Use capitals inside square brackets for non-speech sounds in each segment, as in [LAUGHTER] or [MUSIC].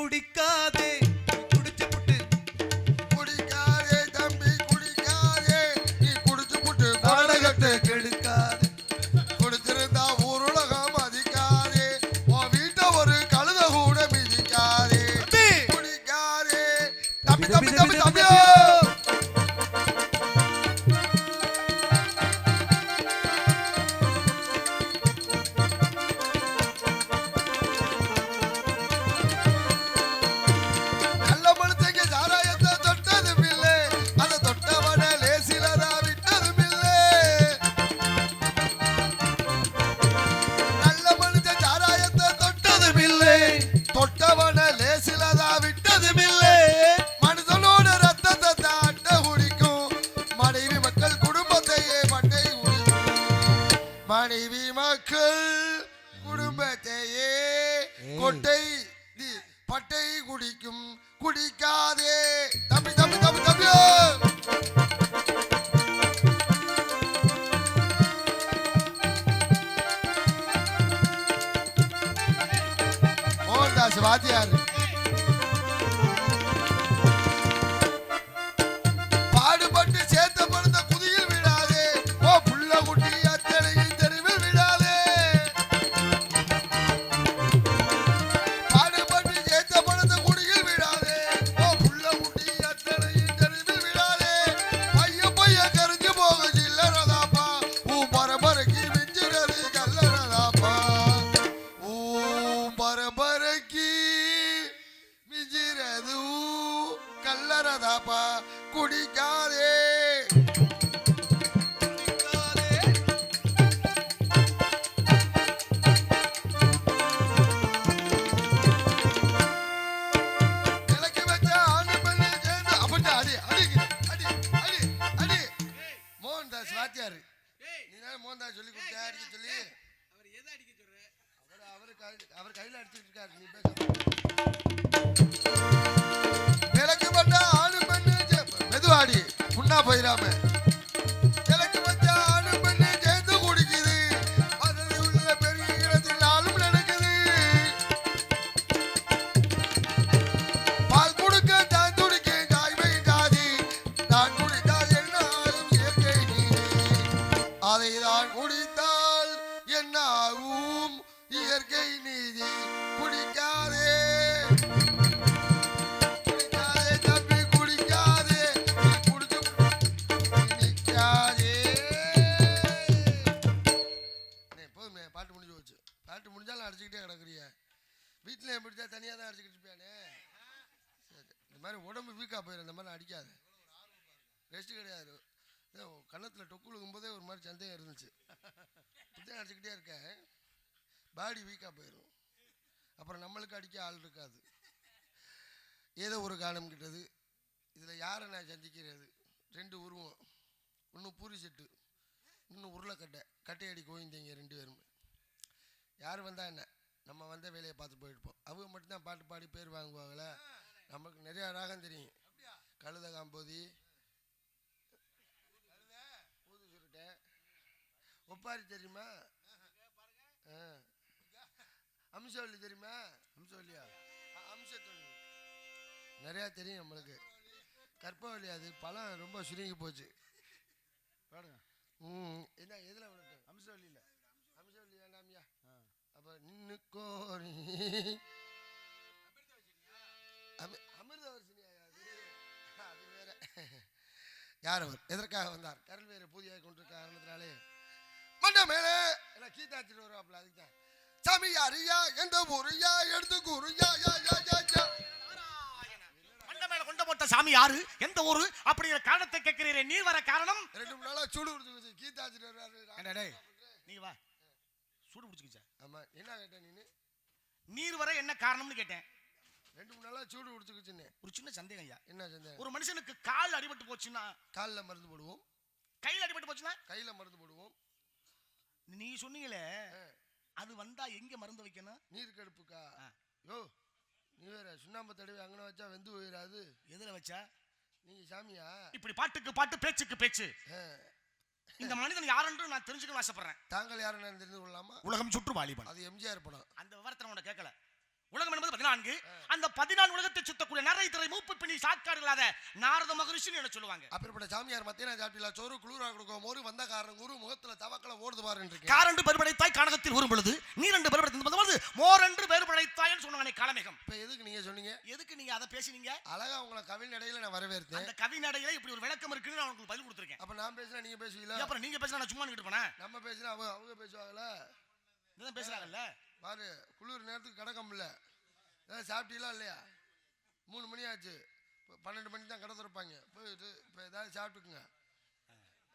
குடிக்காதே மனைவி மக்கள் குடும்பத்தையே கொட்டை பட்டை குடிக்கும் குடிக்காதே. தம்பி தம்பி தம்பி தம்பி வாத்தியார். ஆள் இருக்காது. ஏதோ ஒரு காலம் கிட்டது. இதில் யாரை நான் சந்திக்கிறது? ரெண்டு உருவம். ஒன்று பூரி செட்டு இன்னும் உருளைக்கட்டை. கட்டையடி கோவிந்தீங்க ரெண்டு பேரும். யார் வந்தால் என்ன? நம்ம வந்த வேலையை பார்த்து போயிருப்போம். அவங்க மட்டும்தான் பாட்டு பாடி பேர் வாங்குவாங்கள. நமக்கு நிறைய ராகம் தெரியும். கழுத காம்போதி. ஊது சுருட்டை ஒப்பாரி தெரியுமா? ஆ. அம்சவல்லி தெரியுமா? அம்சவல்லியா அ- அம்சத்தொல்லி நிறையா தெரியும் நம்மளுக்கு. கற்பவல்லி அது பழம் ரொம்ப சுருங்கி போச்சு. பாடுங்க. ம் என்ன எதில் விடட்டும் அம்சவல்லியில். அம்சவல்லி வேண்டாமியா அப்போ நின்று கோரி. அமி- அமிர்தவர்ஷினியா அது அது வேற. யார் அவர்? எதற்காக வந்தார்? கரல் வேறு பூதியாக கொண்டிருக்க காரணத்தினாலே. மண்ட மேலே. எல்லாம் கீதாச்சிட்டு வருவாப்புல அதுக்கு தான் சாமி யாரியா எந்த ஊருயா எடுத்து கூறுயா யா யா யா யா. மண்ட மேல கொண்ட போட்ட சாமி யாரு? எந்த ஊரு? அப்படிங்கிற காரணத்தை கேட்கிறீரே நீர் வர காரணம்? ரெண்டு மூணு நாளா சூடு ஏண்டா டேய் நீ வா. சூடு பிடிச்சிக்கிச்சா ஆமா என்ன கேட்ட நீனு? நீர் வர என்ன காரணம்னு கேட்டேன். ரெண்டு மூணு நாளா சூடு கொடுத்துக்குச்சுன்னு ஒரு சின்ன சந்தேகம் ஐயா. என்ன சந்தேகம்? ஒரு மனுஷனுக்கு கால் அடிபட்டு போச்சுன்னா? காலில் மருந்து போடுவோம். கையில் அடிபட்டு போச்சுன்னா? கையில் மருந்து போடுவோம். நீ சொன்னீங்களே. அது வந்தா எங்க மருந்து வைக்கணும்? நீர் கடுப்புக்கா. யோ நீ வேற சுண்ணாம்பு தடவி அங்கன வச்சா வெந்து போயிடாது எதுல வச்சா? நீங்க சாமியா? இப்படி பாட்டுக்கு பாட்டு பேச்சுக்கு பேச்சு. இந்த மனிதன் யாரென்று நான் தெரிஞ்சுக்கணும் ஆசைப்படுறேன். தாங்கள் யாரும் தெரிந்து கொள்ளலாமா? உலகம் சுற்று வாலிபன். அது எம்ஜிஆர் படம். அந்த விவரத்தை உன்னை கேட்கல. உலகம் என்பது பதினான்கு. அந்த பதினான்கு உலகத்தை சுத்தக்கூடிய நரை திரை மூப்பு பிணி சாக்காடு இல்லாத நாரத மகரிஷின்னு என்ன சொல்லுவாங்க? அப்படிப்பட்ட சாமியார் மத்தியான சாப்பிட்டீங்களா சோறு குளிரா கொடுக்கும் மோரு வந்த காரணம் குரு முகத்துல தவக்கல ஓடுது பாருன்னு காரண்டு பெருபடைத்தாய் கானகத்தில் ஊறும் பொழுது நீரண்டு பெருபடைத்தின் பொழுது மோரண்டு பெருபடைத்தாய்னு சொன்னானே காலமேகம். இப்ப எதுக்கு நீங்க சொன்னீங்க? எதுக்கு நீங்க அதை பேசினீங்க? அழகா உங்களை கவின் இடையில நான் வரவேற்றேன் அந்த கவி நடையில இப்படி ஒரு விளக்கம் இருக்குன்னு நான் உங்களுக்கு பதில் கொடுத்துருக்கேன். அப்ப நான் பேசுனா நீங்க பேசுவீங்களா? அப்புறம் நீங்க பேசினா நான் சும்மா நிக்கிட்டு போனேன். நம்ம பேசுனா அவங்க அவங்க பேசுவாங்கல்ல இதான் பேசுறாங்கல்ல? பாரு குளிர் நேரத்துக்கு கிடக்கும் இல்ல ஏதாவது சாப்பிட்டீங்களா இல்லையா? மூணு மணி ஆச்சு. பன்னெண்டு மணிக்கு தான் கடை திறப்பாங்க. போயிட்டு இப்போ ஏதாவது சாப்பிட்டுக்குங்க.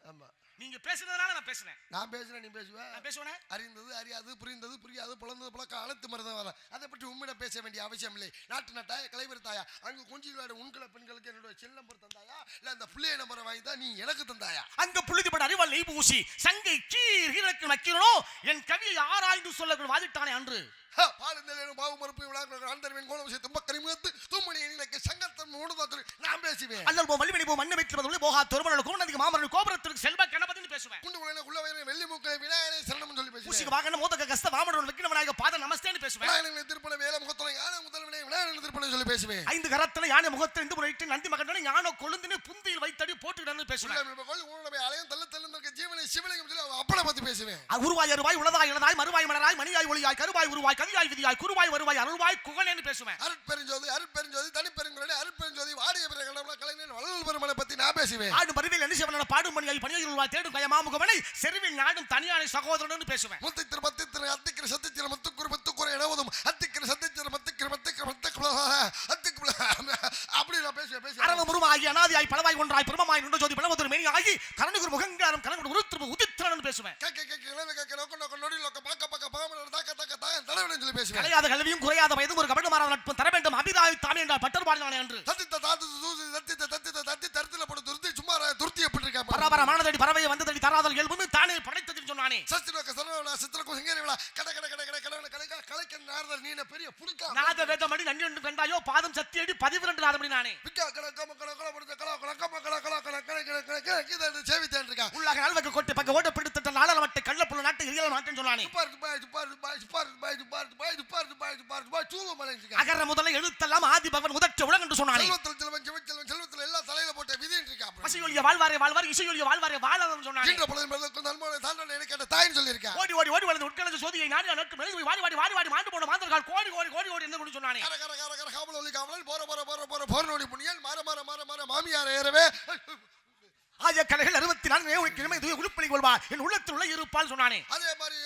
ஆமாம் நீங்க பேசுனதுனால நான் பேசுனேன். நான் பேசுறேன் நீ பேசுவேன் நான் பேசுவேனே? அறிந்தது அறியாது புரிந்தது புரியாது புலந்தது புலக்க அனைத்து மருந்தம் வர அதை பற்றி உண்மையிட பேச வேண்டிய அவசியம் இல்லை. நாட்டு நட்டாயா கலைவர் தாயா அங்கு கொஞ்சம் விளையாட உண்களை பெண்களுக்கு என்னோட செல் நம்பர் தந்தாயா இல்ல அந்த பிள்ளைய நம்பரை வாங்கி தான் நீ எனக்கு தந்தாயா? அங்க புழுதிப்பட அறிவால் நெய் பூசி சங்கை கீர் இறக்கு நக்கிறனோ என் கவியை ஆராய்ந்து சொல்ல வாதிட்டானே அன்று. ஹ, பாலுந்தலேனும் பாவு மறுப்பு விழாக்கள் ஆண்டர்வின் கோலம் செய்ய தும்ப கரிமுகத்து தும்மணி எனக்கு சங்கத்தன் மூடுதாத்து நான் பேசுவேன். அல்லல் போ வலிமணி போ மண்ணு வைக்கிறது போகா மாமரல் கோபுரத்திற்கு செல்வ பேசுவேன். குண்டு குழையில குள்ள வயிறு வெள்ளி மூக்கை விநாயகனை சரணம் சொல்லி பேசுவேன். ஊசிக்கு வாகன மோதக கஸ்த வாமரன் விக்கின விநாயக பாத நமஸ்தேன்னு பேசுவேன். விநாயகனை வேலை முகத்தனை யானை முதல் விநாயகனை திருப்பணம் சொல்லி பேசுவேன். ஐந்து கரத்துல யானை முகத்தில் இந்து முறையிட்டு நந்தி மகன் ஞான கொழுந்துன்னு புந்தியில் வைத்தடி போட்டுக்கிட்டு பேசுவேன். அலையும் தள்ள தள்ள இருக்க ஜீவனை சிவலிங்கம் சொல்லி அவன் அப்பனை பத்தி பேசுவேன். உருவாய் அருவாய் உளதாய் இளதாய் மறுவாய் மலராய் மணியாய் ஒளியாய் கருவாய் உருவாய் கதியாய் விதியாய் குருவாய் வருவாய் அருள்வாய் குகனேன்னு பேசுவேன். அருட்பெருஞ்சோதி அருட்பெருஞ்சோதி தனிப்பெருங்குறடி அருட்பெருஞ்சோதி வாடிய பிற கடவுள கலைஞர் வள்ளல் பெருமனை பத்தி நான் பேசுவேன். ஆடும் பருவில் என்ன பாடும் பணியாய் உருவாய் தேடும் கய மாமுகவனை செருவில் நாடும் தனியானை சகோதரன் பேசுவேன். முத்தித்திரு பத்தித்திரு அத்திக்கிற சத்தித்திர முத்துக்குரு முத்துக்குறை எனவதும் அத்திக்கிற சத்தித்திர மத்திக்கிற மத்திக்கிற அத்திக்கிற அப்படி நான் பேசுவேன் பேசுவேன். அரவ முருமாகி அனாதியாய் பலவாய் ஒன்றாய் பெருமமாய் நின்ற ஜோதி பலவதொரு மேனி ஆகி கரணுகுர் முகங்காரம் கரணுகுர் உருத்திரு உதித்திரன் பேசுவேன். கல்வியும் குறையாத வயதும் ஒரு கபடு மாறாத நட்பும் தர வேண்டும். அபிதாய் தாமே என்றால் பட்டர் பாடினானே என்று தத்தித்த தாத்து தூசி தத்தித்த தத்தித்த தத்தி தரத்துல போட்டு துருத்தி சும்மா துருத்தி எப்படி இருக்கா பரபர மானதடி பறவை வந்ததடி தராதல் தானே சொன்னானே. சரவணா விழா கட கட கட கட கடவுள கலைக்க கலைக்க நாரதர் நீன பெரிய புடிக்கா நாத வேதமடி நன்றி ஒன்று கண்டாயோ பாதம் சத்தி அடி பதிவிரண்டு நாதமடி நானே. பிக்கா கட கம கட கட கட கட கட கட கட கட கட கட கட நாட்டு கள்ளப்புள்ள நாட்டு இரியல் நாட்டுன்னு சொல்லானே அகர முதல்ல எழுத்தெல்லாம் ஆதி பகவன் முதற்ற உலகம் என்று சொன்னானே செல்வத்தில் செல்வன் செவன் செல்வன் செல்வத்தில் எல்லாம் தலையில போட்ட விதி இருக்கா பசியொழிய வாழ்வாரே வாழ்வார் இசையொழிய வாழ்வாரே வாழலாம் சொன்னானே இன்ற பொழுது முதல்க்கு நன்மோட தாண்டன எனக்கு கேட்ட தாயின் சொல்லியிருக்கா ஓடி ஓடி ஓடி வளர்ந்து உட்கலந்து சோதியை நாடி நட்கு மெழுகு வாடி வாடி வாடி வாடி மாண்டு போன மாந்தர்கள் கோடி கோடி கோடி கோடி என்று கொண்டு சொன்னானே கர கர கர கர காவல் ஒலி காவல் போற போற போற போற போற நோடி புண்ணியன் மாற மாற மாற மாற மாமியார் ஏறவே ஆய கலைகள் அறுபத்தி நான்கு உனக்கு இனிமே இது உருப்பணி கொள்வார் என் உள்ளத்தில் உள்ள இருப்பால் சொன்னானே. அதே மாதிரி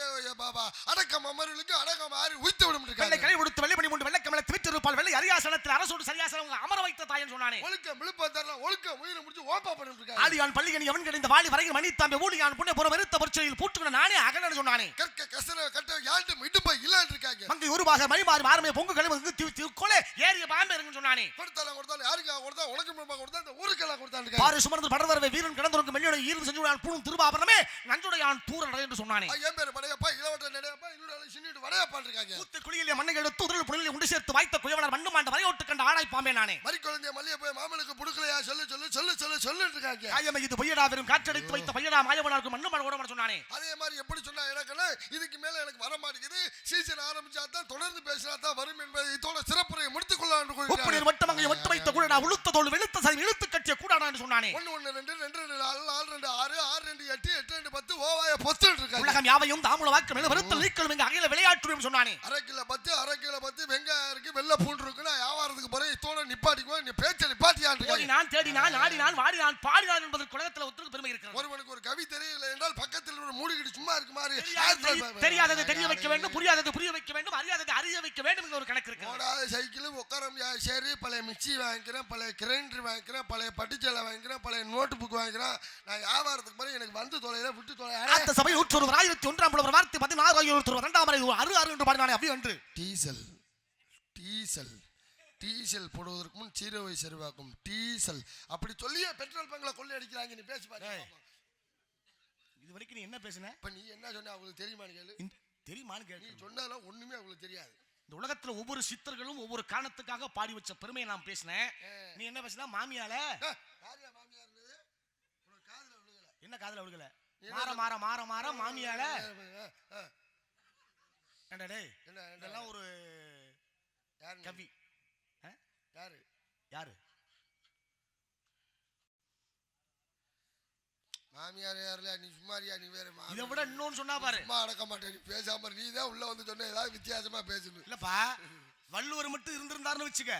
பாபா அடக்கம் அமர்களுக்கு அடக்கம் ஆறி உய்த்து விடும் வெள்ளை கலை கொடுத்து வெள்ளை மணி மூன்று வெள்ளை கமல திருப்பால் வெள்ளை அரியாசனத்தில் அரசோடு சரியாசனம் அமர வைத்த தாயன் சொன்னானே. ஒழுக்கம் விழுப்பம் தரலாம் ஒழுக்கம் உயிரை முடிச்சு ஓப்பா பண்ணிட்டு ஆலியான் பள்ளிகன் எவன் கிடைந்த வாலி வரையில் மணித்தாம்பே ஊழியான் புண்ணை புற வெறுத்த பொற்சொலியில் பூட்டுக்கிற நானே அகலன்னு சொன்னானே. கற்க கசர கட்ட யாழ்ட்டு இடுப்பா இல்லான்னு இருக்காங்க மங்கை உருவாக மணிமாறு மாறுமே பொங்கு கழிவு கொலை ஏறிய பாம்பு இருக்குன்னு சொன்னானே. கொடுத்தாலும் கொடுத்தாலும் யாருக்கா கொடுத்தா முன்பா கொடுத்தா இந்த ஊருக்கெல்லாம் கொடுத்தான்னு இருக்காங்க பாரு சுமர்ந்து படர்வரவை ஆயிரம் கிடந்திருக்கும் மெல்லியோட ஈர்ப்பு செஞ்சு விடான் பூணும் திருவாபரணமே நஞ்சுடையான் தூரன் என்று சொன்னானே. ஐயன் பேர் படையப்பா இளவட்ட நிலையப்பா குளியிலே மண்ணை எடுத்து உதறல் புனலில் உண்டு சேர்த்து வாய்த்த குயவனர் மண்ணு மாண்ட வரையோட்டு கண்ட ஆடாய் பாம்பே நானே. மறி குழந்தைய மல்லிய போய் மாமனுக்கு புடுக்கலையா? சொல்லு சொல்லு சொல்லு சொல்லு இருக்காங்க காயமை இது பொய்யடா வெறும் காற்றடித்து வைத்த பையடா மாயவனாருக்கு மண்ணு மாட சொன்னானே. அதே மாதிரி எப்படி சொன்னா எனக்குன்னா இதுக்கு மேல எனக்கு வர மாட்டேங்குது. சீசன் ஆரம்பிச்சா தான் தொடர்ந்து பேசினா தான் வரும் என்பதை இதோட சிறப்புரையை முடித்துக் கொள்ளலாம் உப்பு நீர் வட்டம் அங்கே ஒட்டு வைத்த கூடடா உளுத்த தோல் வெளுத்த சரி இழுத்து கட்டிய கூடாடான்னு சொன்னானே. ஒன்னு ரெண்டு ரெண்டு ரெண்டு நாலு நாலு ரெண்டு ஆறு ஆறு ரெண்டு எட்டு எட்டு ரெண்டு பத்து ஓவாய பொத்து இருக்காங்க உலகம் யாவையும் தாமுல வாக்கு மேல வெறுத்தல் நீக்கலும் இங்க அகையில விளையாட்டுரும் சொன்னானே. அரை கிலோ பத்து அரை கிலோ பத்து வெங்காயம் இருக்கு வெள்ளை பூண்டு இருக்கு நான் வியாபாரத்துக்கு போறேன் இதோட நிப்பாட்டிக்குவேன் நீ பேச்ச இருக்காங்க நான் வாடி நான் பாடி நான் என்பதற்கு உலகத்துல ஒத்துக்கு பெருமை இருக்கிறது. ஒருவனுக்கு ஒரு கவி தெரியல என்றால் பக்கத்தில் ஒரு மூடிக்கிட்டு சும்மா இருக்கு மாதிரி. தெரியாததை- தெரிய வைக்க வேண்டும் புரியாததை புரிய வைக்க வேண்டும் அறியாததை அறிய வைக்க வேண்டும் என்ற ஒரு கணக்கு இருக்கு ஓடாத சைக்கிள் உட்காரம் சரி பழைய மிக்சி வாங்கிக்கிறேன் பழைய கிரைண்டர் வாங்கிக்கிறேன் பழைய பட்டுச்சேலை வாங்கிக்கிறேன் பழைய நோட்டு புக் வாங்கிக்கிறேன். நான் வியாபாரத்துக்கு போறேன் எனக்கு வந்து தொலைல விட்டு தொலை சபை நூற்றொரு ஆயிரத்தி ஒன்றாம் புலவர் வார்த்தை பதினாறு ஆயிரத்தி ஒரு இரண்டாம் அறு ஆறு என்று பாடினானே அப்படி என்று. டீசல் டீசல் டீசல் போடுவதற்கு முன் சீரோவை சரிவாக்கும் டீசல். அப்படி சொல்லியே பெட்ரோல் பங்கில் கொள்ளை அடிக்கிறாங்க நீ பேசி பாரு. இது வரைக்கும் நீ என்ன பேசுன? இப்ப நீ என்ன சொன்ன அவங்களுக்கு தெரியுமான்னு கேளு. தெரியுமான்னு நீ கேட்டு சொன்னாலும் ஒண்ணுமே அவங்களுக்கு தெரியாது. இந்த உலகத்துல ஒவ்வொரு சித்தர்களும் ஒவ்வொரு காரணத்துக்காக பாடி வச்ச பெருமையை நான் பேசினேன் நீ என்ன பேசினா? மாமியால. என்ன காதுல விழுகல? மாற மாற மாற மாற மாமியால ஏண்டா டேய்? இதெல்லாம் ஒரு யாரு? கவி? யாரு? யாரு? மாமியார் யாருல நீ சும்மாரியா நீ வேற. இதை விட இன்னொன்னு சொன்னா பாரு. சும்மா அடக்க மாட்டேன். நீ பேசாம. நீ தான் உள்ள வந்து சொன்ன ஏதாவது வித்தியாசமா பேசணும் இல்லப்பா வள்ளுவர் மட்டும் இருந்திருந்தாருன்னு வச்சுக்க.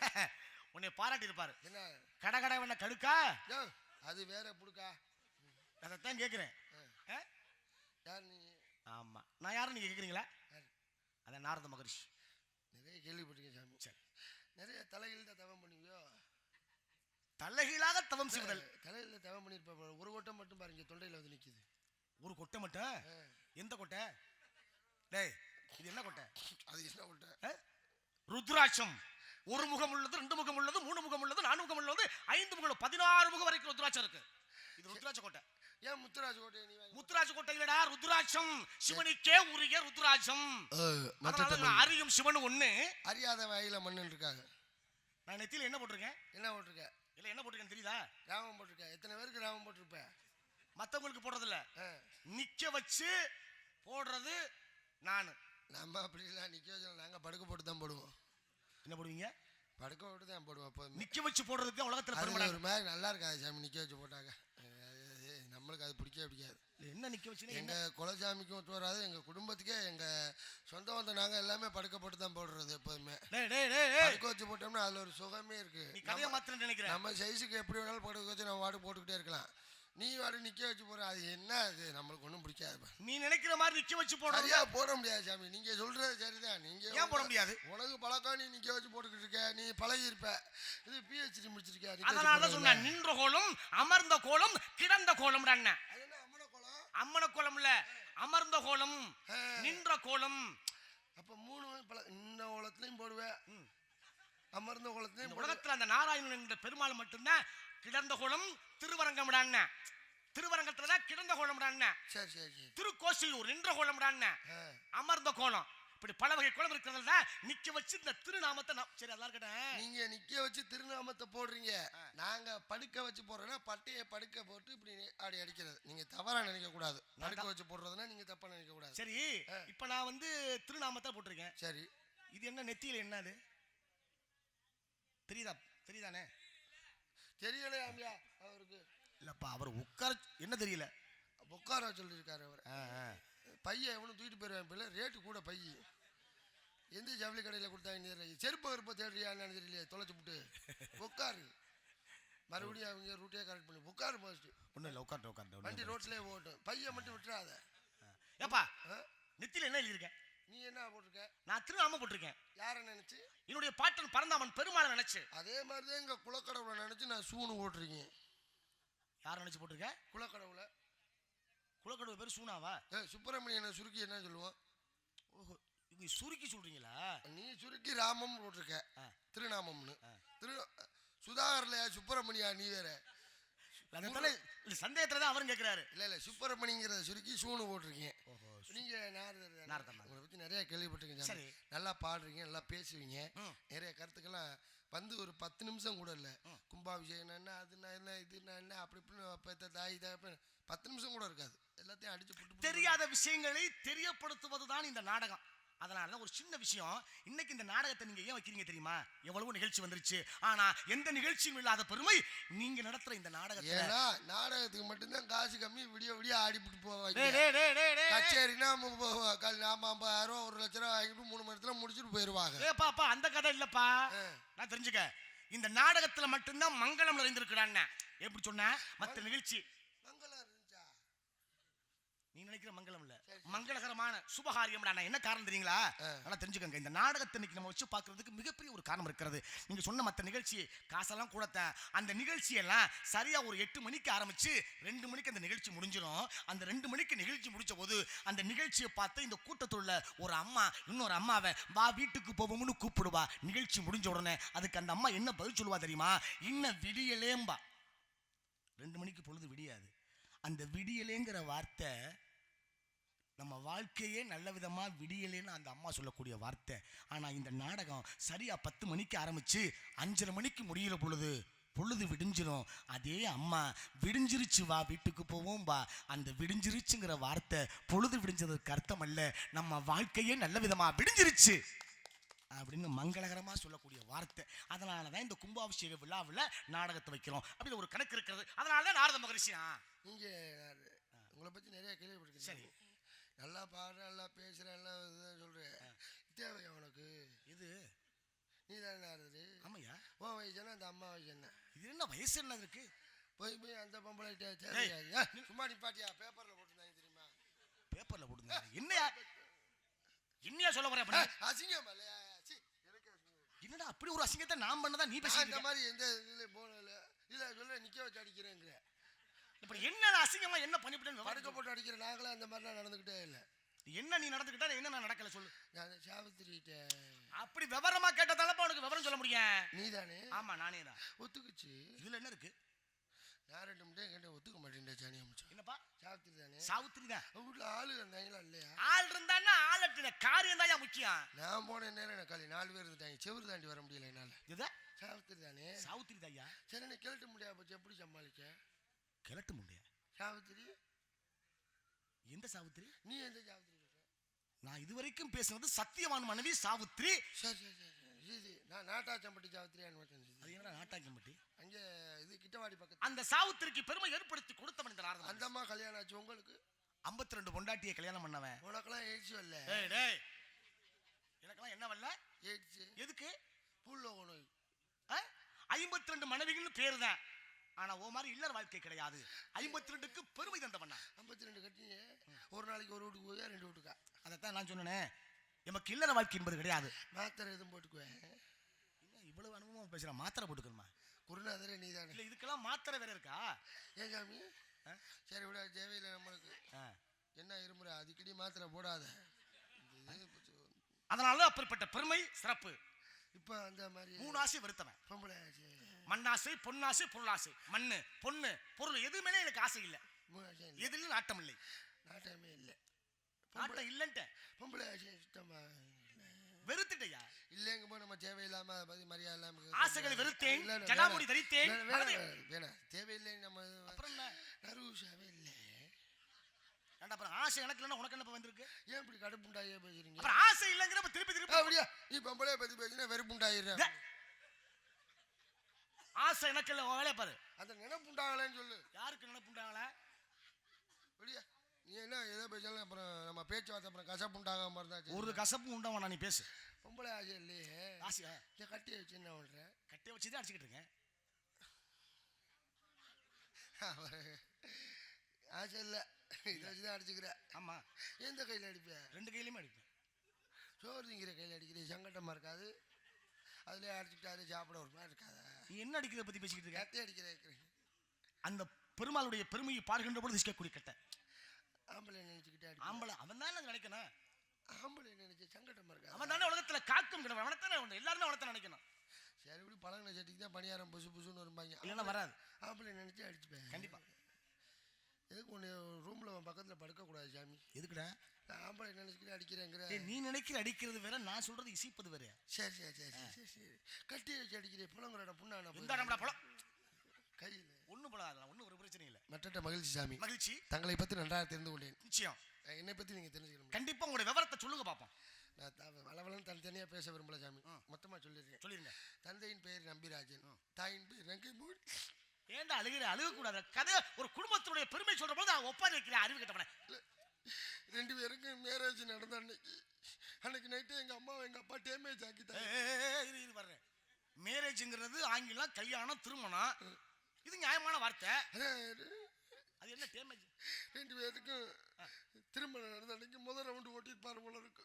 [LAUGHS] உன்னை பாராட்டி இருப்பாரு என்ன? கடை கடை வேணா கடுக்கா அது வேற புடுக்கா? அதைத்தான் கேட்கிறேன்? யார் நீ? ஆமா. நான் யாரும் நீங்க கேக்குறீங்களா? யாரு? அதான் நாரத மகரிஷி. நிறைய கேள்விப்பட்டிருக்கேன் சாமி. சரி. நிறைய தான் தவம் பண்ணுவியோ தலைகீழாக தவம் செய்வதல். தலையில் தவம் பண்ணியிருப்ப ஒரு ஓட்டம் மட்டும் பாருங்க தொண்டையில் வந்து நிக்குது. ஒரு கொட்டை மட்டும். எந்த கொட்டை? டேய் இது என்ன கொட்டை? அது என்ன ஓட்டை ஆ? ருத்ராட்சம். ஒரு முகம் உள்ளது ரெண்டு முகம் உள்ளது மூணு முகம் உள்ளது நான்கு முகம் உள்ளது ஐந்து முகம் பதினாறு முகம் வரைக்கும் ருத்ராட்சம் இருக்கு. இது ருத்ராட்ச கோட்டை. ஏன் முத்துராஜ் கோட்டையை நீ வாங்கி முத்துராட்ச கோட்டை இல்லடா ருத்ராட்சம். சிவனுக்கே உரிய ருத்ராட்சம். அறியும் சிவன் ஒண்ணு. அறியாத வாயில மண்ணு இருக்காங்க. நான் நெத்தியில என்ன போட்டிருக்கேன். என்ன போட்டிருக்க? இல்ல என்ன போட்டிருக்கேன்னு தெரியுதா? ராமம் போட்டிருக்க. எத்தனை பேருக்கு ராமம் போட்டிருப்ப? மத்தவங்களுக்கு போடுறது இல்ல ஆ. நிக்க வச்சு போடுறது நானு. நம்ம அப்படிலாம் நிக்க வச்சு நாங்க படுக்க போட்டு தான் போடுவோம். என்ன போடுவீங்க? படுக்க போட்டு தான் போடுவோம். நிக்க வச்சு போடுறதுக்கு தான் உலகத்துல ஒரு மாதிரி நல்லா இருக்காது சாமி நிக்க வச்சு போட்டாங்க நம்மளுக்கு அது பிடிக்கவே பிடிக்காது. என்ன நிக்க வச்சுன்னா எங்க குலசாமிக்கும் ஒத்து வராது எங்க குடும்பத்துக்கே எங்க சொந்த வந்த நாங்க எல்லாமே படுக்க போட்டு தான் போடுறது எப்போதுமே. படுக்க வச்சு போட்டோம்னா அதுல ஒரு சுகமே இருக்கு. நீ கதையை மாத்திரம் நினைக்கிறேன். நம்ம சைஸுக்கு எப்படி வேணாலும் படுக்க வச்சு நம்ம வாட்டு போட்டுக்கிட்டே இருக்கலாம். நீ வாட்டு நிக்க வச்சு போற அது என்ன அது? நம்மளுக்கு ஒன்றும் பிடிக்காது நீ நினைக்கிற மாதிரி நிக்க வச்சு போடுறது சரியா போட முடியாது சாமி. நீங்க சொல்றது சரிதான். நீங்க ஏன் போட முடியாது? உனக்கு பழக்கம் நீ நிக்க வச்சு போட்டுக்கிட்டு இருக்க. நீ பழகி இருப்ப இது பிஹெச்டி முடிச்சிருக்க அதனால. சொன்னேன் நின்ற கோலம் அமர்ந்த கோலம் கிடந்த கோலம் என்ன? அம்மன கோலம்? இல்ல அமர்ந்த கோலம். நின்ற கோலம். அப்ப மூணு இந்த குளத்துலயும் போடுவேன். அமர்ந்த போடுவேன் உலகத்துல அந்த நாராயணன் என்ற பெருமாள் மட்டும்தான் கிடந்த கோலம் திருவரங்கம் திருவரங்கத்துல தான் கிடந்த கோலம் சரி சரி. திருக்கோசியூர் நின்ற கோலம் ஆ. அமர்ந்த கோலம் இப்படி பல வகை கோலம் இருக்கிறதுல நிக்க வச்சு இந்த திருநாமத்தை நான் சரி அதான் இருக்கட்டும் நீங்க நிக்க வச்சு திருநாமத்தை போடுறீங்க. நாங்க படுக்க வச்சு போடுறோம்னா பட்டையை படுக்க போட்டு இப்படி அப்படி அடிக்கிறது. நீங்க தவறா நினைக்க கூடாது. படுக்க வச்சு போடுறதுன்னா நீங்க தப்பா நினைக்க கூடாது. சரி இப்ப நான் வந்து திருநாமத்தை போட்டிருக்கேன். சரி. இது என்ன நெத்தியில என்னது தெரியுதா? தெரியுதானே? தெரியலையாமியா அவருக்கு. இல்லப்பா அவர் உட்கார என்ன தெரியல? உட்கார சொல்லியிருக்காரு அவர். பையன் எவனும் தூக்கிட்டு போயிருவான் பிள்ளை. ரேட்டு கூட பை. எந்த ஜவுளி கடையில் கொடுத்தாங்க தெரியல செருப்பு கருப்பை தேடுறியான்னு தெரியலையே தொலைச்சு விட்டு உட்காரு. மறுபடியும் அவங்க ரூட்டே கரெக்ட் பண்ணி உட்காரு ஃபர்ஸ்ட் ஒண்ணும் இல்ல உட்கார்ந்து உட்கார்ந்து வண்டி ரோட்லயே ஓட்டும். பையன் மட்டும் விட்டுறாத. ஏப்பா? நெத்தியில என்ன எழுதியிருக்கேன் நீ என்ன போட்டிருக்க? நான் திருநாமம் போட்டிருக்கேன். யாரை நினைச்சு? என்னுடைய பாட்டன் பரந்தாமன் பெருமாளை நினைச்சு. அதே மாதிரி தான் எங்க குலக்கடவுளை நினைச்சு நான் சூனு போட்டிருக்கேன். யாரை நினைச்சு போட்டிருக்கேன் குலக்கடவுளை. குலக்கடவு பேர் சூனாவா? ஏ சுப்பிரமணியனை சுருக்கி என்ன சொல்லுவோம் ஓஹோ நீங்க சுருக்கி சொல்றீங்களா? நீ சுருக்கி ராமம் போட்டிருக்க. திருநாமம்னு. திரு சுதாகர்லையா சுப்பிரமணியா நீ வேற? சந்தேகத்துல தான் அவரும் கேக்குறாரு. இல்ல இல்ல சுப்பிரமணிங்கிறத சுருக்கி சூனு போட்டிருக்கீங்க நீங்க நாரதர் தானே? தான். பத்தி நிறைய கேள்விப்பட்டிருக்கேன் சரி. நல்லா பாடுறீங்க நல்லா பேசுவீங்க. நிறைய கருத்துக்கெல்லாம் வந்து ஒரு பத்து நிமிஷம் கூட இல்லை கும்பாபிஷேகம் என்ன அதுனா என்ன இதுனா என்ன அப்படி இப்படின்னு தாய் தகப்பன் பத்து நிமிஷம் கூட இருக்காது எல்லாத்தையும் அடிச்சு தெரியாத விஷயங்களை தெரியப்படுத்துவதுதான் இந்த நாடகம் அதனால தான் ஒரு சின்ன விஷயம் இன்னைக்கு இந்த நாடகத்தை நீங்க ஏன் வைக்கிறீங்க தெரியுமா? எவ்வளவு நிகழ்ச்சி வந்துருச்சு. ஆனா எந்த நிகழ்ச்சியும் இல்லாத பெருமை நீங்க நடத்துற இந்த நாடகத்தை ஏன்னா நாடகத்துக்கு மட்டும்தான் காசு கம்மி விடிய விடிய ஆடிப்புட்டு போவாங்க. கச்சேரினா கல் நாம ஐம்பதாயிரம் ஒரு லட்ச ரூபா வாங்கிட்டு மூணு மணி நேரத்துல முடிச்சுட்டு போயிடுவாங்க ஏப்பா அப்பா அந்த கதை இல்லப்பா. நான் தெரிஞ்சுக்க. இந்த நாடகத்துல மட்டும்தான் மங்களம் நிறைந்திருக்கிறான் எப்படி சொன்ன? மத்த நிகழ்ச்சி நீ நினைக்கிற மங்களம் இல்ல. மங்களகரமான சுபகாரியம் என்ன காரணம் தெரியுங்களா? நல்லா தெரிஞ்சுக்கங்க. இந்த நாடகத்தை இன்னைக்கு நம்ம வச்சு பார்க்கிறதுக்கு மிகப்பெரிய ஒரு காரணம் இருக்கிறது. நீங்க சொன்ன மத்த நிகழ்ச்சி காசெல்லாம் கூடத்த அந்த நிகழ்ச்சியெல்லாம் சரியா ஒரு எட்டு மணிக்கு ஆரம்பிச்சு ரெண்டு மணிக்கு அந்த நிகழ்ச்சி முடிஞ்சிடும் அந்த ரெண்டு மணிக்கு நிகழ்ச்சி முடிச்ச போது அந்த நிகழ்ச்சியை பார்த்து இந்த கூட்டத்துள்ள ஒரு அம்மா இன்னொரு அம்மாவை வா வீட்டுக்கு போவோம்னு கூப்பிடுவா. நிகழ்ச்சி முடிஞ்ச உடனே அதுக்கு அந்த அம்மா என்ன பதில் சொல்லுவா தெரியுமா? இன்னும் விடியலேம்பா. ரெண்டு மணிக்கு பொழுது விடியாது. அந்த விடியலேங்கிற வார்த்தை நம்ம வாழ்க்கையே நல்ல விதமா விடியலேன்னு அந்த அம்மா சொல்லக்கூடிய வார்த்தை. ஆனா இந்த நாடகம் சரியா பத்து மணிக்கு ஆரம்பிச்சு அஞ்சரை மணிக்கு முடியிற பொழுது பொழுது விடிஞ்சிரும். அதே அம்மா விடிஞ்சிருச்சு வா வீட்டுக்கு போவோம் வா. அந்த விடிஞ்சிருச்சுங்கிற வார்த்தை பொழுது விடிஞ்சதுக்கு அர்த்தம் அல்ல. நம்ம வாழ்க்கையே நல்ல விதமா விடிஞ்சிருச்சு. அப்படின்னு மங்களகரமா சொல்லக்கூடிய வார்த்தை. அதனால தான் இந்த கும்பாபிஷேக விழாவில் நாடகத்தை வைக்கிறோம். அப்படி ஒரு கணக்கு இருக்கிறது. அதனால தான் நாரத மகரிஷியா நீங்க யாரு? உங்களை பத்தி நிறைய கேள்விப்பட்டிருக்கேன். சரி. நல்லா பாடுற நல்லா பேசுற எல்லாம் இதை சொல்றேன் தேவையா உனக்கு? இது? நீ தானே ஆறுது ஆமையா உன் வயசு என்ன அந்த அம்மா வயசு என்ன இது என்ன வயசு என்ன இருக்கு? போய் போய் அந்த பொம்பளை தேவையா? சும்மா நிப்பாட்டியா பேப்பர்ல போட்டுருந்தாங்க தெரியுமா? பேப்பர்ல போடுங்க என்னையா? என்னையா சொல்ல ஏய், அசிங்கம் இல்லையா? சீ. என்னடா அப்படி ஒரு அசிங்கத்தை நான் பண்ணதா நீ இந்த இருக்க. மாதிரி எந்த இதுல போனல இல்ல சொல்ல நிக்க வச்சு அடிக்கிறேங்கிற. இப்ப என்ன அசிங்கமா என்ன பண்ணிவிட்டேன்னு படுக்க போட்டு அடிக்கிற நாங்களும் அந்த மாதிரிலாம் நடந்துக்கிட்டே இல்லை. என்ன நீ நடந்துக்கிட்டா என்ன நான் நடக்கல சொல்லு. நான் சாவித்திரிட்ட அப்படி விவரமா கேட்டதாலப்பா உனக்கு விவரம் சொல்ல முடியும் நீ தானே ஆமா நானே தான். ஒத்துக்குச்சு. இதுல என்ன இருக்கு? நான் ரெண்டு மட்டும் என்கிட்ட ஒத்துக்க மாட்டேன் சாணி அமைச்சோம் என்னப்பா? சாவித்திரி தானே. சாவுத்திரி தான் வீட்டுல ஆளு இருந்தாங்களா இல்லையா? ஆள் இருந்தான்னா ஆள் அட்டின காரியம் தான் முக்கியம்? நான் போன நேரம் எனக்கு காலி? நாலு பேர் இருந்துட்டாங்க செவுரு தாண்டி வர முடியல என்னால. இது சாவித்திரி தானே சாவுத்திரி தாய்யா சரி என்ன கிளட்ட முடியாது போச்சு எப்படி சமாளிக்க? கிழட்டு முண்டைய? சாவித்திரி. எந்த சாவுத்திரி? நீ எந்த சாவித்திரி? நான் இதுவரைக்கும் பேசுனது சத்தியவான் மனைவி சாவுத்திரி. சரி சரி சரி சரி. இது நான் நாட்டாச்சம்பட்டி சாவித்திரியான்னு அது. என்ன நாட்டாக்கம்பட்டி அங்கே இது கிட்டவாடி பக்கத்து அந்த சாவுத்திரிக்கு பெருமை ஏற்படுத்தி கொடுத்தவன் இந்த நாரதன் அந்த அம்மா கல்யாணம் ஆச்சு உங்களுக்கு? ஐம்பத்தி ரெண்டு பொண்டாட்டியை கல்யாணம் பண்ணவன். உனக்கெல்லாம் எய்ட்ஸ் வரல. டேய் டேய். எனக்கெல்லாம் என்ன வரல? எய்ட்ஸ் எதுக்கு? புல்லோக நோய். ஐம்பத்தி ரெண்டு மனைவிகள்னு பேரு தான் ஆனா ஓ மாதிரி இல்லற வாழ்க்கை கிடையாது. ஐம்பத்தி ரெண்டுக்கு பெருமை தந்தவண்ணா ஐம்பத்தி ரெண்டு கட்டிங்க. ஒரு நாளைக்கு ஒரு வீட்டுக்கு போய் ரெண்டு வீட்டுக்கா? அதைத்தான் நான் சொன்னேன். எமக்கு இல்லற வாழ்க்கை என்பது கிடையாது. மாத்திரை எதுவும் போட்டுக்குவேன். என்ன இவ்வளவு அனுபவமா பேசுறேன் மாத்திரை போட்டுக்கணுமா? குருநாதரே நீ தானே இல்ல இதுக்கெல்லாம் மாத்திரை வேற இருக்கா? ஏன் சாமி ஆ? சரி விட தேவையில்லை நம்மளுக்கு. என்ன இருமுறை? அடிக்கடி மாத்திரை போடாத. அதனால அப்பேற்பட்ட பெருமை சிறப்பு. இப்போ அந்த மாதிரி மூணு ஆசை வருத்தவன் பொம்பளை ஆச்சு மண்ணாசை பொன்னாசை பொருளாசை. மண்ணு பொண்ணு பொருள் எதுவுமே எனக்கு ஆசை இல்லை. எதிலும் நாட்டம் இல்லை. நாட்டமே இல்லை. நாட்டம் இல்லைன்ட்டு. பொம்பளை சுத்தமா வெறுத்துட்டையா? இல்லைங்க போ நம்ம தேவையில்லாம மரியாதை இல்லாம ஆசைகளை வெறுத்தேன், ஜடாமுடி. தரித்தேன், வேணாம், தேவையில்லை நம்ம அப்புறம் நறுசாவே இல்லை. அப்புறம் ஆசை எனக்கு இல்லைன்னா உனக்கு என்ன வந்திருக்கு? ஏன் இப்படி கடுப்புண்டாயே பேசுறீங்க? அப்புறம் ஆசை இல்லைங்கிறப்ப திருப்பி திருப்பி அப்படியா? நீ பொம்பளைய பத்தி பேசினா வெறுப்புண்டாயிடுற டே. ஆசை எனக்கு இல்லை உன் வேலையை பாரு. அந்த நினைப்புண்டாகலன்னு சொல்லு. யாருக்கு நினைப்புண்டாங்களா அப்படியா நீ என்ன எதோ பேசலாம் அப்புறம் நம்ம பேச்சுவார்த்தை அப்புறம் கசப்புண்டாகாம இருந்தா சரி. ஒரு கசப்பும் உண்டவனா நீ பேசு. பொம்பளை ஆசை இல்லையே. ஆசையா? இதை கட்டி வச்சு என்ன பண்ற? கட்டையை வச்சு தான் அடிச்சுக்கிட்டு இருக்கேன். ஆசை இல்லை. இதை வச்சு தான் அடிச்சுக்கிற. ஆமா. எந்த கையில் அடிப்ப? ரெண்டு கையிலுமே அடிப்பேன். சோறு திங்கிற கையில் அடிக்கிற சங்கட்டமா இருக்காது. அதுலயே அடிச்சுக்கிட்டாரு சாப்பிட ஒரு மாதிரி இருக்காதா? நீ என்ன அடிக்கிறத பத்தி பேசிக்கிட்டு இருக்க? கட்டி அடிக்கிற இருக்கிறேன் அந்த பெருமாளுடைய பெருமையை பார்க்கின்ற பொழுது சிக்கக்கூடிய கட்டை ஆம்பளை நினைச்சுக்கிட்டே ஆம்பளை அவன் தானே நினைக்கணும். ஆம்பளை நினைச்சு சங்கட்டமா இருக்காது அவன் தானே உலகத்துல காக்கும் கிடவன் அவனைத்தானே உண்டு. எல்லாருமே அவனைத்தான் நினைக்கணும். சரி இப்படி பழகின சட்டிக்கு தான் பணியாரம் புசு புசுன்னு வரும்பாங்க. இல்லைன்னா வராது. ஆம்பளை நினைச்சு அடிச்சுப்பேன். கண்டிப்பா. எதுக்கு ஒன்று ரூம்ல பக்கத்துல படுக்க கூடாது சாமி? எதுக்குடா? ஆம்பளை நினைச்சுக்கிட்டு அடிக்கிறேங்கிற. ஏய், நீ நினைக்கிற அடிக்கிறது வேற நான் சொல்றது இசைப்பது வேற சரி சரி சரி சரி சரி சரி. கட்டி வச்சு அடிக்கிறேன் புலங்குறட புண்ணான எந்த நம்மள பழம் கையில். ஒண்ணும் பழம் ஒண்ணும் ஒரு பிரச்சனை இல்லை. மற்ற மகிழ்ச்சி சாமி. மகிழ்ச்சி. தங்களை பற்றி நன்றாக தெரிந்து கொண்டேன். நிச்சயம். அஹ் என்னை பற்றி நீங்கள் தெரிஞ்சுக்கணும். கண்டிப்பா உங்களுடைய விவரத்தை சொல்லுங்க பாப்போம். நான் த- வளவளன்னு தனித்தனியாக பேச விரும்பல சாமி. மொத்தமாக சொல்லிடுறேன். சொல்லிருங்க தந்தையின் பெயர் நம்பிராஜன். தாயின் பெயர் ரங்கை மூடி ஏன்டா அழுகிற அழுக கூடாது கதை ஒரு குடும்பத்தினுடைய பெருமை சொல்ற போது அவன் ஒப்பாரி வைக்கிற அறிவு கிட்டவன. ரெண்டு பேருக்கும் மேரேஜ் நடந்த அன்னைக்கு அன்னைக்கு நைட்டு எங்கள் அம்மா எங்கள் அப்பா டேமேஜ் ஆக்கிட்டாங்க வர்றேன் மேரேஜ்ங்கிறது ஆங்கிலம் கல்யாணம் திருமணம். இது நியாயமான வார்த்தை. அது என்ன டேமேஜ் ரெண்டு பேருக்கும் திருமணம் நடந்த அன்னைக்கு முதல் ரவுண்டு ஓட்டிருப்பாரு போல இருக்கு.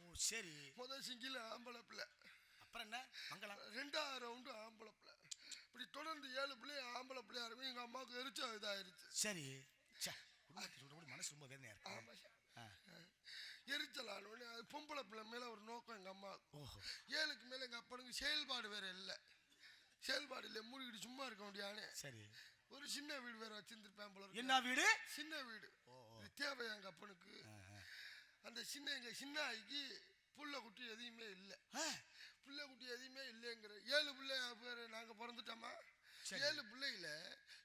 ஓ சரி. முதல் சிங்கிள் ஆம்பளை பிள்ளை. அப்புறம் என்ன? மங்களம் ரெண்டாவது ரவுண்டு ஆம்பளை பிள்ளை. இப்படி தொடர்ந்து ஏழு பிள்ளை ஆம்பளை பிள்ளையா இருக்கும். எங்கள் அம்மாவுக்கு எரிச்சா இதாயிருச்சு. சரி. குடும்பத்தை சொல்றபடி மனசு ரொம்ப வேதனையா இருக்கு. எரிச்சல் ஆனோடனே அது பொம்பளை பிள்ளை மேலே ஒரு நோக்கம் எங்கள் ஓஹோ. ஏழுக்கு மேலே எங்கள் அப்பனுக்கு செயல்பாடு வேற இல்லை. செயல்பாடு இல்லை மூடிக்கிட்டு சும்மா இருக்க முடியானே சரி. ஒரு சின்ன வீடு வேற வச்சிருந்துருப்பேன் போல. என்ன வீடு? சின்ன வீடு. இது தேவை எங்கள் அப்பனுக்கு. அந்த சின்ன எங்கள் சின்ன ஆய்க்கு புள்ள குட்டி எதையுமே இல்லை. புள்ள குட்டி எதையுமே இல்லைங்கிற ஏழு பிள்ளை பேர் நாங்கள் பிறந்துட்டோமா. ஏழு பிள்ளையில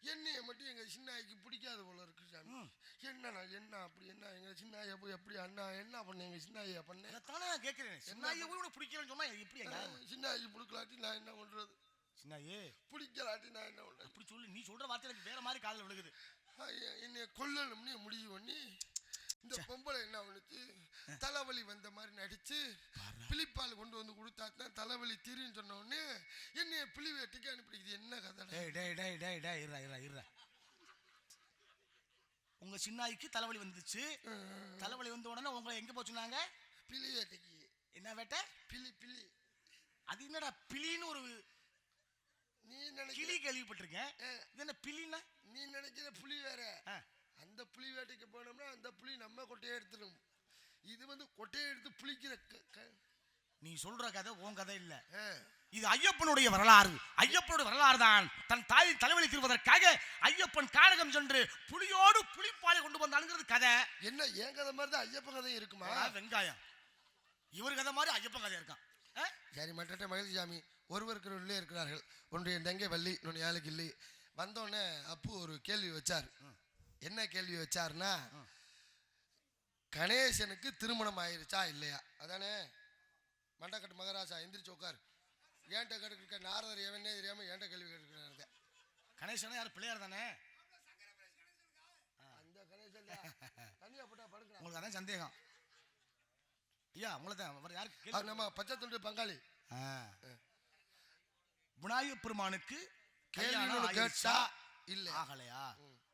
என்னைய மட்டும் எங்கள் சின்ன ஆய்க்கு பிடிக்காத போல இருக்கு சாமி. என்னண்ணா என்ன அப்படி என்ன எங்க சின்ன ஐயா போய் எப்படி அண்ணா என்ன பண்ணீங்க சின்ன ஐயா பண்ணேன் அதைத்தானே நான் கேட்கிறேன்? சின்னாயே போய் உனக்கு பிடிக்கலன்னு சொன்னா எப்படி ஐயா? சின்ன ஐயா பிடிக்கலாட்டி நான் என்ன பண்றது? சின்னாயே பிடிக்கலாட்டி நான் என்ன பண்றது? அப்படி சொல்லி நீ சொல்ற வார்த்தை எனக்கு வேற மாதிரி காதுல விழுகுது. ஐயா, என்னைய கொல்லணும்னு முடிவு பண்ணி இந்த பொம்பளை என்ன பண்ணுச்சு? தலைவலி வந்த மாதிரி நடிச்சு பிளிப்பால் கொண்டு வந்து கொடுத்தா தான் தலைவலி தீருன்னு சொன்ன உடனே என்னைய பிளி வேட்டிக்கு அனுப்பிடுது என்ன கதை? டேய் டேய் டேய் டேய் டேய் இருடா இருடா இருடா. உங்க சின்னாய்க்கு தலைவலி வந்துச்சு. தலைவலி வந்த உடனே உங்களை எங்க போக சொன்னாங்க? பிளி வேட்டைக்கு. என்ன வேட்டை? பிளி பிளி அது என்னடா பிலின்னு ஒரு நீ கிளி கேள்விப்பட்டிருக்கேன். இது என்ன பிலின்னா நீ நினைக்கிற புலி வேற. அந்த புலி வேட்டைக்கு போனோம்னா அந்த புலி நம்ம கொட்டையை எடுத்துடும். இது வந்து கொட்டையை எடுத்து புளிக்கிற நீ சொல்ற கதை உன் கதை இல்ல. இது ஐயப்பனுடைய வரலாறு. ஐயப்பனுடைய வரலாறு தான். தன் தாயை தலைவலி தீர்வதற்காக ஐயப்பன் கானகம் சென்று புலியோடு புலிப்பாலை கொண்டு வந்தானுங்கிறது கதை. என்ன என் கதை மாதிரி தான் ஐயப்பன் கதையும் இருக்குமா? வெங்காயம். இவர் கதை மாதிரி ஐயப்பன் கதை இருக்கான்? சரி மற்ற மகிழ்ச்சி சாமி ஒருவருக்கு உள்ளே இருக்கிறார்கள். ஒன்று என் தங்கை வள்ளி இன்னொன்று ஏழைக்கு இல்லை. வந்தோடனே அப்பு ஒரு கேள்வி வச்சார். என்ன கேள்வி வச்சாருன்னா கணேசனுக்கு திருமணம் ஆயிருச்சா இல்லையா? அதானே? மண்டக்கட்டு மகராசா எந்திரிச்சு உட்கார். ஏன்ட்ட கேட்டுக்க நாரதர் எவனே தெரியாம ஏன்ட்ட கேள்வி கேட்டுக்கிறாங்க கணேசனா யார்? பிள்ளையார் தானே? அந்த கணேசன் தான். தனியா போட்டா படுக்கிறான் உங்களுக்கு அதான் சந்தேகம். ஐயா உங்களை தான். யாருக்கு நம்ம பச்சை துண்டு பங்காளி. விநாயகப் பெருமானுக்கு கல்யாணம் கேட்டா இல்ல. ஆகலையா?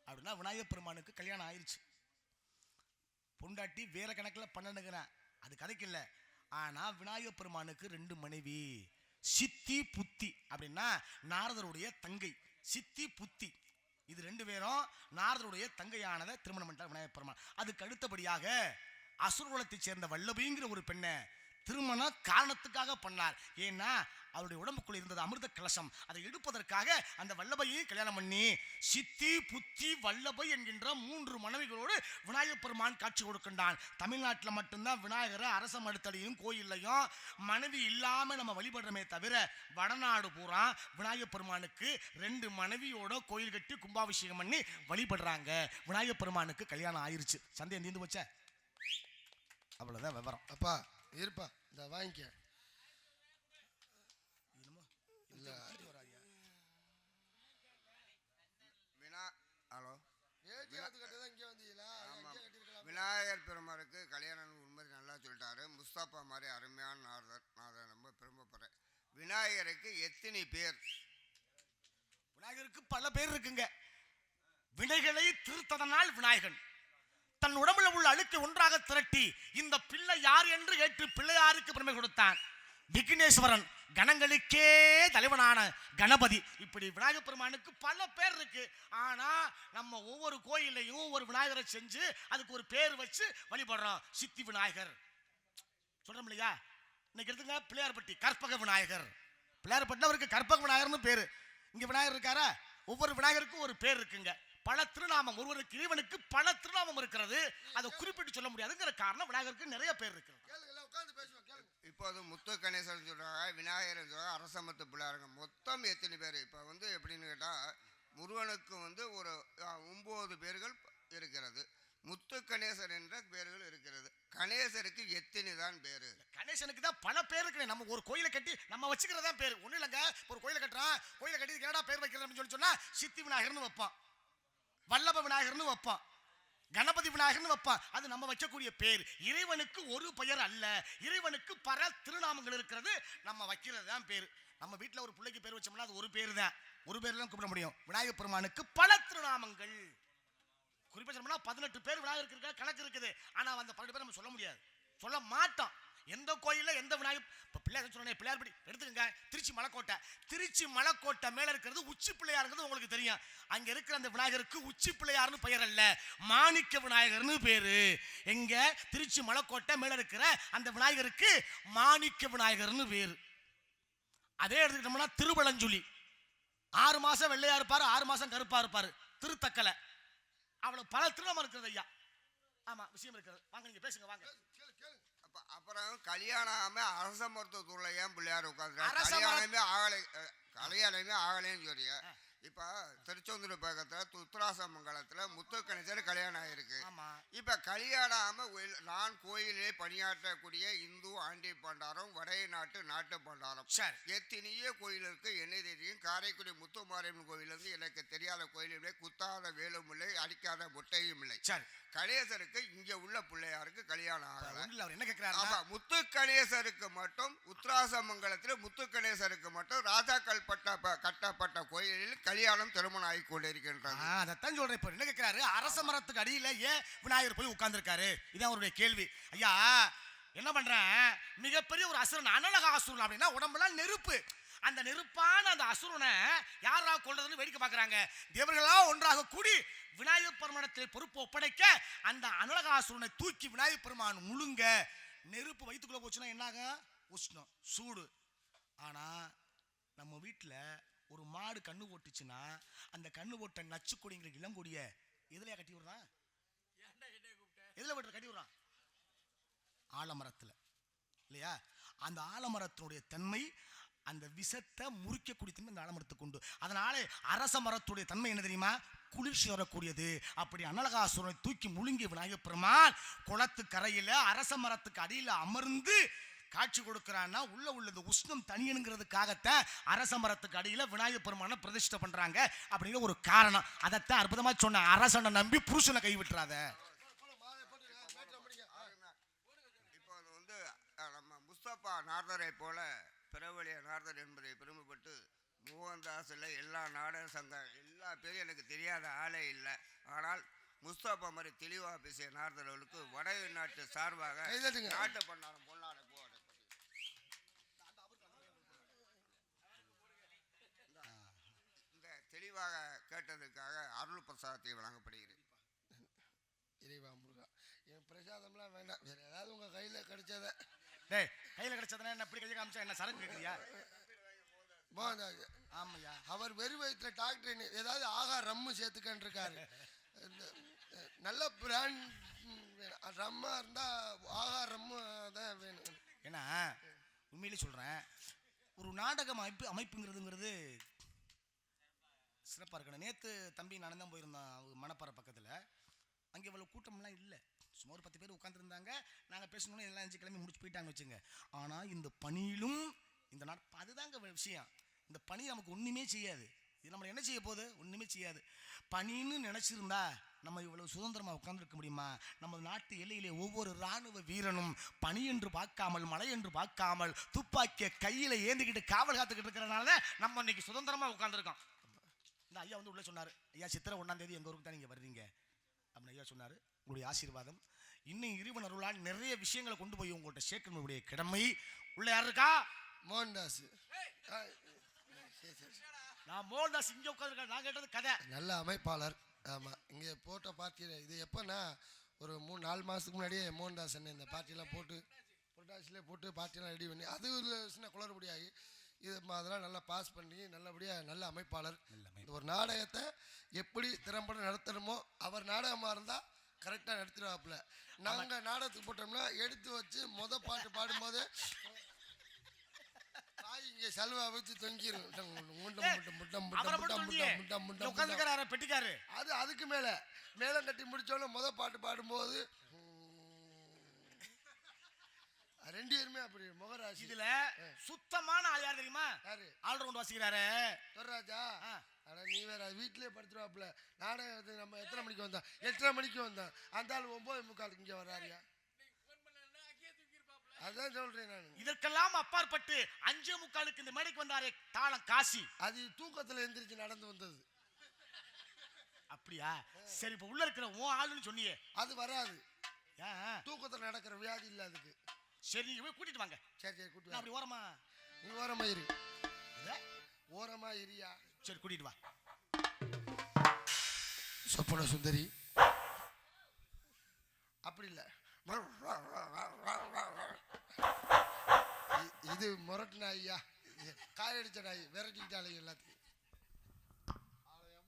அப்படின்னா விநாயகப் பெருமானுக்கு கல்யாணம் ஆயிருச்சு. பொண்டாட்டி வேற கணக்குல பண்ணணுங்கிறேன் அது கதைக்கு இல்ல ஆனா விநாயகப் பெருமானுக்கு ரெண்டு மனைவி. சித்தி புத்தி. அப்படின்னா நாரதருடைய தங்கை. சித்தி புத்தி. இது ரெண்டு பேரும் நாரதருடைய தங்கையானதை திருமணம் பண்ணிட்டார் விநாயகப் பெருமான். அதுக்கு அடுத்தபடியாக அசுரகுலத்தைச் சேர்ந்த வல்லபிங்கிற ஒரு பெண்ணை திருமணம் காரணத்துக்காக பண்ணார். ஏன்னா அவருடைய உடம்புக்குள்ள இருந்தது அமிர்த கலசம். அதை எடுப்பதற்காக அந்த வல்லபையை கல்யாணம் பண்ணி சித்தி புத்தி வல்லபை என்கின்ற மூன்று மனைவிகளோடு விநாயகர் பெருமான் காட்சி கொடுக்கின்றான். தமிழ்நாட்டில் மட்டும்தான் விநாயகரை அரச மடுத்தடியும் கோயில்லையும் மனைவி இல்லாம நம்ம வழிபடுறோமே தவிர வடநாடு பூரா விநாயகர் பெருமானுக்கு ரெண்டு மனைவியோட கோயில் கட்டி கும்பாபிஷேகம் பண்ணி வழிபடுறாங்க. விநாயகர் பெருமானுக்கு கல்யாணம் ஆயிருச்சு. சந்தேகம் தீர்ந்து வச்ச அவ்வளவுதான் விவரம். அப்பா இருப்பா இந்த வாங்கிக்க இல்ல வினா ஹலோ ஏஜி அது கட்டதான் இங்கே வந்தீங்களா ஆமாம். அங்கே கட்டிருக்கலாம் விநாயகர் பெருமாருக்கு கல்யாணம் உண்மை நல்லா சொல்லிட்டாரு. முஸ்தாப்பா மாதிரி அருமையான நாரதர். நான் அதை ரொம்ப பெருமைப்படுறேன் விநாயகருக்கு எத்தனை பேர்? விநாயகருக்கு பல பேர் இருக்குங்க. வினைகளை திருத்ததனால் விநாயகன். தன் உடம்புல உள்ள அழுக்கை ஒன்றாக திரட்டி இந்த பிள்ளை யார் என்று கேட்டு பிள்ளையாருக்கு பெருமை கொடுத்தான். விக்னேஸ்வரன். கணங்களுக்கே தலைவனான கணபதி. இப்படி விநாயகர் பெருமானுக்கு பல பேர் இருக்கு. ஆனா நம்ம ஒவ்வொரு கோயிலையும் ஒவ்வொரு விநாயகரை செஞ்சு அதுக்கு ஒரு பேர் வச்சு வழிபடுறோம். சித்தி விநாயகர். சொல்றோம் இல்லையா? இன்னைக்கு எடுத்துங்க பிள்ளையார்பட்டி கற்பக விநாயகர். பிள்ளையார்பட்டினா அவருக்கு கற்பக விநாயகர்னு பேரு. இங்க விநாயகர் இருக்காரா? ஒவ்வொரு விநாயகருக்கும் ஒரு பேர் இருக்குங்க. பல திருநாமம் ஒருவருக்கு இறைவனுக்கு பல திருநாமம் இருக்கிறது. அதை குறிப்பிட்டு சொல்ல முடியாதுங்கிற காரணம் விநாயகருக்கு நிறைய பேர் இருக்கு. இப்போது முத்து கணேசன் சொல்கிறாங்க விநாயகர் சொல்கிறாங்க அரசமத்து பிள்ளையாருங்க. மொத்தம் எத்தனை பேர்? இப்போ வந்து எப்படின்னு கேட்டால் முருகனுக்கு வந்து ஒரு ஒம்பது பேர்கள் இருக்கிறது. முத்து கணேசர் என்ற பேர்கள் இருக்கிறது. கணேசருக்கு எத்தனை தான் பேர் கணேசனுக்கு தான் பல பேர் இருக்கு நம்ம ஒரு கோயிலை கட்டி நம்ம வச்சுக்கிறதா பேர். ஒன்றும் இல்லைங்க. ஒரு கோயிலை கட்டுறான் கோயிலை கட்டி கேடா பேர் வைக்கிறது அப்படின்னு சொல்லி சொன்னால் சித்தி விநாயகர்னு வைப்பான். வல்லப விநாயகர்னு வைப்பான். கணபதி விநாயகர்னு வைப்பான் அது நம்ம வைக்கக்கூடிய பேர். இறைவனுக்கு ஒரு பெயர் அல்ல. இறைவனுக்கு பல திருநாமங்கள் இருக்கிறது. நம்ம வைக்கிறது தான் பேர். நம்ம வீட்டில் ஒரு பிள்ளைக்கு பேர் வச்சோம்னா அது ஒரு பேர் தான் ஒரு பேர்ல தான் கூப்பிட முடியும். விநாயகர் பெருமானுக்கு பல திருநாமங்கள். குறிப்பாக சொல்லணும்னா பதினெட்டு பேர் விநாயகருக்கு இருக்கா? கணக்கு இருக்குது. ஆனா அந்த பன்னெண்டு பேர் நம்ம சொல்ல முடியாது. சொல்ல மாட்டோம் எந்த கோயிலில் எந்த விநாயகர் இப்போ பிள்ளையார் சொன்னேன் பிள்ளையார்படி எடுத்துக்கங்க திருச்சி மலைக்கோட்டை. திருச்சி மலைக்கோட்டை மேல இருக்கிறது உச்சி பிள்ளையாருங்கிறது உங்களுக்கு தெரியும். அங்க இருக்கிற அந்த விநாயகருக்கு உச்சி பிள்ளையார்னு பெயர் அல்ல மாணிக்க விநாயகர்னு பேரு. எங்கே திருச்சி மலைக்கோட்டை மேல இருக்கிற அந்த விநாயகருக்கு மாணிக்க விநாயகர்னு பேரு. அதே எடுத்துக்கிட்டோம்னா திருவளஞ்சுழி ஆறு மாசம் வெள்ளையா இருப்பாரு ஆறு மாசம் கருப்பா இருப்பாரு. திருத்தக்கலை. அவ்வளவு பல திருநாமம் இருக்கிறது ஐயா. ஆமா விஷயம் இருக்கிறது. வாங்க நீங்க பேசுங்க வாங்க. அப்புறம் கல்யாணம் ஆகாம அரச மருத்துவத்தூர்ல ஏன் பிள்ளையார் மரு- கல்யாணமே ஆகலை கல்யாணமே ஆகலைன்னு சொல்றிய? இப்போ திருச்செந்தூர் பக்கத்தில் துத்ராசமங்கலத்தில் முத்துக்கணிசர் கல்யாணம் ஆயிருக்கு. ஆமா. இப்போ கல்யாணம் ஆகாம கோயில் நான் கோயிலே பணியாற்றக்கூடிய இந்து ஆண்டி பண்டாரம் வடைய நாட்டு நாட்டு பண்டாரம். சரி. எத்தனையோ கோயில் இருக்கு என்ன தெரியும். காரைக்குடி முத்துமாரியம்மன் கோயில் வந்து எனக்கு தெரியாத கோயிலும் இல்லை. குத்தாத வேலும் இல்லை. அடிக்காத முட்டையும் இல்லை. சரி. கணேசருக்கு இங்க உள்ள பிள்ளையாருக்கு கல்யாணம் ஆகல. என்ன கேக்குறாரு ஆமா முத்து கணேசருக்கு மட்டும் உத்ராசமங்கலத்தில் முத்து கணேசருக்கு மட்டும் ராஜாக்கள் பட்ட கட்டப்பட்ட கோயிலில் கல்யாணம் திருமணம் ஆகி கொண்டிருக்கின்றது அதைத்தான் சொல்றேன். இப்போ என்ன கேட்கிறாரு அரச மரத்துக்கு அடியில் ஏன் விநாயகர் போய் உட்கார்ந்துருக்காரு? இதான் அவருடைய கேள்வி. ஐயா என்ன பண்றேன்? மிகப்பெரிய ஒரு அசுரன் அனலக அசுரன் அப்படின்னா உடம்புல நெருப்பு. அந்த நெருப்பான அந்த அசுரனை யாரா கொள்றதுன்னு வேடிக்கை பார்க்கறாங்க தேவர்களா ஒன்றாக கூடி விநாயகர் பெருமானத்தில் பொறுப்பு ஒப்படைக்க அந்த அனலக அசுரனை தூக்கி விநாயகர் பெருமான் முழுங்க. நெருப்பு வயிற்றுக்குள்ள போச்சுன்னா என்னாக உஷ்ணம் சூடு. ஆனா நம்ம வீட்டில் ஒரு மாடு கண்ணு போட்டுச்சுன்னா அந்த கண்ணு போட்ட நச்சு கொடிங்கிற இளங்கொடிய எதுலயா கட்டி விடுறான்? எதுல போட்டு கட்டி விடுறான்? ஆலமரத்துல. இல்லையா? அந்த ஆலமரத்தினுடைய தன்மை அந்த விஷத்தை முறிக்கக்கூடிய தன்மை அந்த ஆலமரத்துக்கு உண்டு. அதனால அரச மரத்துடைய தன்மை என்ன தெரியுமா? குளிர்ச்சி வரக்கூடியது அப்படி அனலகாசுரனை தூக்கி முழுங்கி விநாயகப் பெருமான் குளத்து கரையில அரச மரத்துக்கு அடியில் அமர்ந்து காட்சி கொடுக்கிறான்னா உள்ள உள்ளது உஷ்ணம் தனியனுங்கிறதுக்காகத்தான் அரச மரத்துக்கு அடியில விநாயகப் பெருமானை பிரதிஷ்டை பண்றாங்க அப்படிங்கிற ஒரு காரணம். அதைத்தான் அற்புதமா சொன்ன அரசனை நம்பி புருஷனை கைவிட்டுறாத இப்போ அது வந்து நம்ம முஸ்தபா நார்தரை போல பிறவழிய நார்தர் என்பதை பெருமைப்பட்டு மோகன்தாஸில் எல்லா நாடக சங்கம் எல்லா பேரும் எனக்கு தெரியாத ஆளே இல்லை. ஆனால் முஸ்தபா மாதிரி தெளிவாக பேசிய நார்தர்களுக்கு வட நாட்டு சார்பாக. நாட்டு பண்ணாரம் பொன்னாட போவாடு இந்த தெளிவாக கேட்டதுக்காக அருள் பிரசாதத்தை வழங்கப்படுகிறது. இறைவா முருகா. என் பிரசாதம்லாம் வேண்டாம். வேற ஏதாவது உங்க கையில கிடைச்சத. டேய் கையில கிடைச்சதுன்னா என்ன இப்படி கையை காமிச்சா என்ன சரக்கு கேக்குறியா? போதாது. ஆமாய்யா. அவர் வெறும் வயிற்றுல டாக்டர் ஏதாவது ஆகா ரம்மு சேர்த்துக்கன்னு இருக்காரு நல்ல பிராண்ட் வேணும். ரம்மா இருந்தா ஆகா ரம்மு தான் வேணும். ஏன்னா உண்மையிலே சொல்றேன் ஒரு நாடகம் அமைப்பு அமைப்புங்கிறதுங்கிறது சிறப்பாக இருக்கணும். நேற்று தம்பி நான் தான் போயிருந்தான் அவங்க மணப்பாறை பக்கத்தில். அங்கே இவ்வளோ கூட்டம்லாம் இல்லை. சும்மா ஒரு பத்து பேர் உட்காந்துருந்தாங்க நாங்கள் பேசணும்னு எல்லாம் அஞ்சு கிளம்பி முடிச்சு போயிட்டாங்க வச்சுங்க. ஆனால் இந்த பணியிலும் இந்த நாட் அதுதாங்க விஷயம். இந்த பணி நமக்கு ஒன்றுமே செய்யாது. இது நம்மளை என்ன செய்ய போகுது? ஒன்றுமே செய்யாது. பணின்னு நினச்சிருந்தா நம்ம இவ்வளவு சுதந்திரமாக உட்காந்துருக்க முடியுமா? நம்ம நாட்டு எல்லையிலே ஒவ்வொரு இராணுவ வீரனும் பனி என்று பார்க்காமல் மழை என்று பார்க்காமல் துப்பாக்கிய கையில் ஏந்திக்கிட்டு காவல் காத்துக்கிட்டு இருக்கிறனால நம்ம இன்னைக்கு சுதந்திரமாக உட்காந்துருக்கோம் இந்த ஐயா வந்து உள்ளே சொன்னார் ஐயா சித்திரை ஒன்றாம் தேதி எங்கள் ஊருக்கு தான் நீங்கள் வர்றீங்க? அப்படின்னு ஐயா சொன்னார். உங்களுடைய ஆசீர்வாதம். இன்னும் இறைவன் அருளால் நிறைய விஷயங்களை கொண்டு போய் உங்கள்கிட்ட சேர்க்கணுடைய கடமை. உள்ள யார் இருக்கா? மோகன்தாஸ். நான் மோகன்தாஸ் இங்கே உட்காந்துருக்கேன் நான் கேட்டது கதை. நல்ல அமைப்பாளர். ஆமாம் இங்கே போட்ட பார்ட்டியில் இது எப்போன்னா ஒரு மூணு நாலு மாதத்துக்கு முன்னாடியே மோகன்தாஸ் அண்ணன் இந்த பார்ட்டிலாம் போட்டு புரட்டாசிலே போட்டு பார்ட்டிலாம் ரெடி பண்ணி அது ஒரு சின்ன குளறுபடியாகி இது அதெல்லாம் நல்லா பாஸ் பண்ணி நல்லபடியாக நல்ல அமைப்பாளர். இந்த ஒரு நாடகத்தை எப்படி திறம்பட நடத்தணுமோ அவர் நாடகமாக இருந்தால் கரெக்டாக நடத்திடுவாப்புல. நாங்கள் நாடகத்துக்கு போட்டோம்னா எடுத்து வச்சு மொத பாட்டு பாடும்போது தாய் இங்கே செலவை வச்சு உட்காந்துருக்காரு பெட்டிக்காரு. அது அதுக்கு மேல. மேளம் கட்டி முடிச்சோட முத பாட்டு பாடும்போது ரெண்டு பேருமே அப்படி முகராசி. இதுல சுத்தமான ஆள் யார் தெரியுமா? ஆல்ரவுண்ட் வாசிக்கிறாரு. தொர்ராஜா? ஆ. அட நீ வேற வீட்லயே படுத்துருவாப்புல. நாடகம் நம்ம எத்தனை மணிக்கு வந்தோம் எட்டரை மணிக்கு வந்தோம் அந்த ஆள் ஒன்பது முக்காலுக்கு இங்க வர்றாருயா அதான் சொல்றேன் நான். இதற்கெல்லாம் அப்பாற்பட்டு அஞ்சே முக்காலுக்கு இந்த மேடைக்கு வந்தாரே தாளம் காசி. அது தூக்கத்துல எந்திரிச்சு நடந்து வந்தது. அப்படியா? சரி இப்ப உள்ள இருக்கிற உன் ஆளுன்னு சொன்னியே. அது வராது. தூக்கத்துல நடக்கிற வியாதி இல்ல அதுக்கு. சரி நீங்க போய் கூட்டிட்டு வாங்க. சரி சரி கூட்டு நான் வா. அப்படி ஓரமா நீ ஓரமா இரு? ஓரமா இரியா? சரி கூட்டிட்டு வா. சொப்பன சுந்தரி. அப்படி இல்லை. இது முரட்டு நாய்யா காயடிச்ச நாய் விரட்டிக்கிட்டாலே எல்லாத்தையும்.